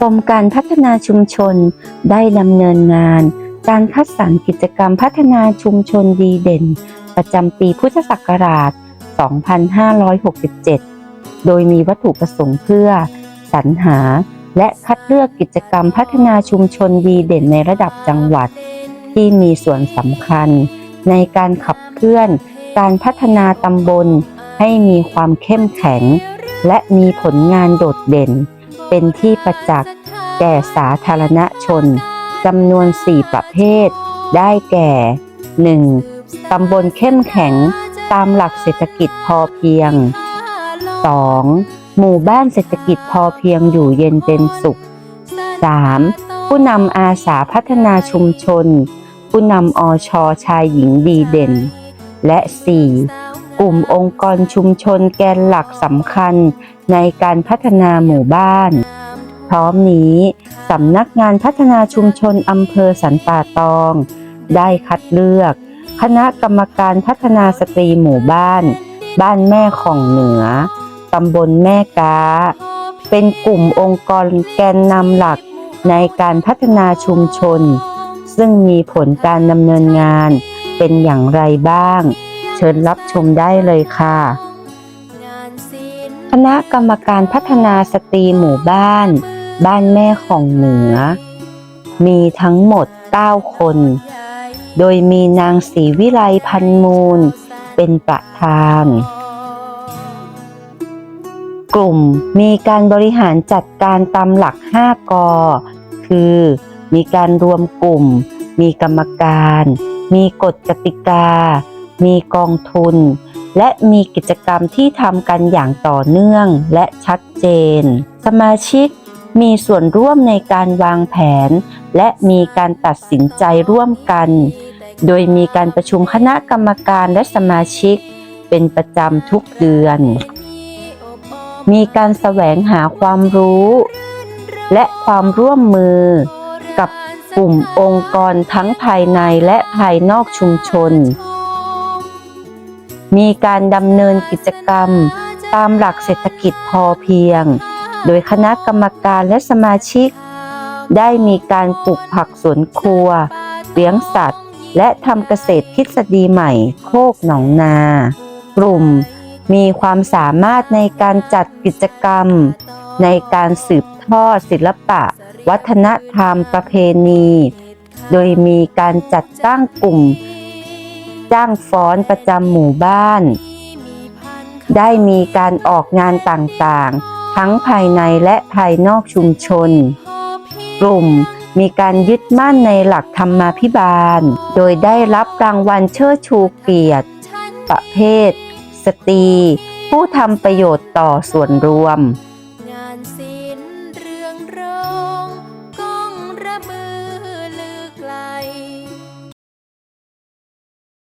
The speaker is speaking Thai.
กรมการพัฒนาชุมชนได้ดำเนินงาน การคัดสรรกิจกรรมพัฒนาชุมชนดีเด่น ประจำปีพุทธศักราช 2567 โดยมีวัตถุประสงค์เพื่อสรรหาและคัดเลือกกิจกรรมพัฒนาชุมชนดีเด่นในระดับจังหวัด ที่มีส่วนสำคัญ ในการขับเคลื่อน การพัฒนาตำบลให้มีความเข้มแข็ง และมีผลงานโดดเด่น เป็นที่ประจักษ์แก่สาธารณชนจำนวน4ประเภท ได้แก่ 1. ตำบลเข้มแข็งตามหลักเศรษฐกิจพอเพียง 2. หมู่บ้านเศรษฐกิจพอเพียงอยู่เย็นเป็นสุข 3. ผู้นำอาสาพัฒนาชุมชน ผู้นำอชชายหญิงดีเด่น และ 4. กลุ่มองค์กรชุมชนแกนหลักสำคัญในการพัฒนาหมู่บ้าน พร้อมนี้สำนักงานพัฒนาชุมชนอำเภอสันป่าตอง ได้คัดเลือก คณะกรรมการพัฒนาสตรีหมู่บ้าน บ้านแม่ของเหนือตำบลแม่กาเป็นกลุ่มองค์กรแกนนำหลักในการพัฒนาชุมชน ซึ่งมีผลการดำเนินงานเป็นอย่างไรบ้าง เชิญรับชมได้เลยค่ะ คณะกรรมการพัฒนาสตรีหมู่บ้าน บ้านแม่ของเหนือ มีทั้งหมด 9 คน โดยมีนางศรีวิไลพันธ์มูล เป็นประธาน กลุ่มมีการบริหารจัดการตามหลัก 5 กอ คือมีการรวมกลุ่ม มีกรรมการ มีกฎกติกา มีกองทุน และมีกิจกรรมที่ทำกันอย่างต่อเนื่องและชัดเจน สมาชิกมีส่วนร่วมในการวางแผน และมีการตัดสินใจร่วมกัน โดยมีการประชุมคณะกรรมการและสมาชิก เป็นประจำทุกเดือน มีการแสวงหาความรู้ และความร่วมมือ กับกลุ่มองค์กรทั้งภายในและภายนอกชุมชน มีการดำเนินกิจกรรม ตามหลักเศรษฐกิจพอเพียง โดยคณะกรรมการและสมาชิก ได้มีการปลูกผักสวนครัว เลี้ยงสัตว์ และทำเกษตรทฤษฎีใหม่โคกหนองนา กลุ่มมีความสามารถในการจัดกิจกรรม ในการสืบทอดศิลปะ วัฒนธรรมประเพณี โดยมีการจัดตั้งกลุ่ม จ้างฟ้อนประจำหมู่บ้าน ได้มีการออกงานต่างๆ ทั้งภายในและภายนอกชุมชน กลุ่มมีการยึดมั่นในหลักธรรมาภิบาล โดยได้รับรางวัลเชิดชูเกียรติ ประเภท สตรี ผู้ทำประโยชน์ต่อส่วนรวม